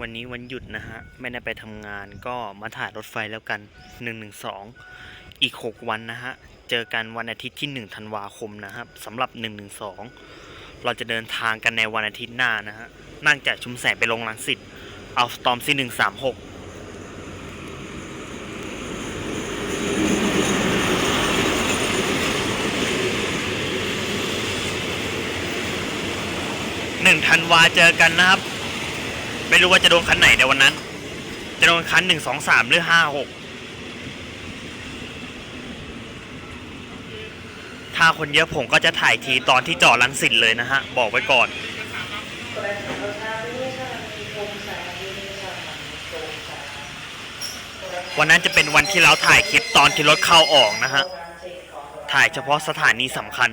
วันนี้วันหยุดนะฮะ ไม่ได้ไปทำงานก็มาถ่ายรถไฟแล้วกัน 112 อีก 6 วันนะฮะ เจอกันวันอาทิตย์ที่ 1 ธันวาคมนะครับสำหรับ 112 เราจะเดินทางกันในวันอาทิตย์หน้านะฮะ นั่งจากชุมแสงไปลงลังสิตเอาสตอมซี136หนึ่งธันวาเจอกันนะครับ ไม่รู้ว่าจะโดนคันไหนในวันนั้น จะโดนคันหนึ่งสองสามหรือห้าหกถ้าคนเยอะผมก็จะถ่ายทีตอนที่จอดลังสิตเลยนะฮะ บอกไว้ก่อน วันนั้นจะเป็นวันที่เราถ่ายคลิปตอนที่รถเข้าออกนะฮะ ถ่ายเฉพาะสถานีสำคัญ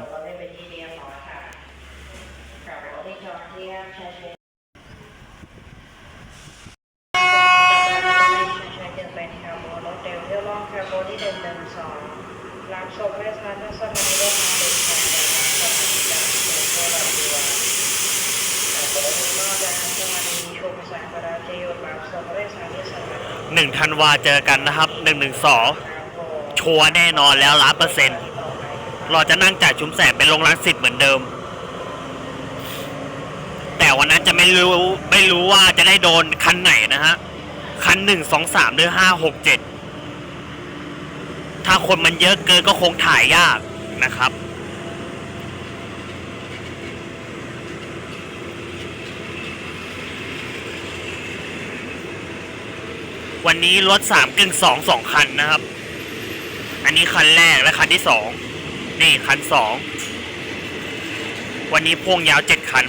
รับชมได้ทันทัศนีได้ทางเดินทางสถานีจากโซโซลาดีวาแต่บริเวณนอกจากสถานีชมแสงประดาเจยดรับชมได้ทันที่สถานีหนึ่งธันวาเจอกันนะครับหนึ่งหนึ่งสองชัวร์แน่นอนแล้วล้านเปอร์เซ็นต์เราจะนั่งจ่ากชุมแสงไปลงรังสิตเหมือนเดิม แต่วันนั้นจะไม่รู้ไม่รู้ว่าจะได้โดนคันไหนนะฮะ คันหนึ่งสองสามหรือห้าหกเจ็ด ถ้าคนมันเยอะเกินก็คงถ่ายยากนะครับวันนี้รถสามกึ่งสองสองคันนะครับ อันนี้คันแรกและคันที่สอง นี่คันสอง วันนี้พ่วงยาวเจ็ดคัน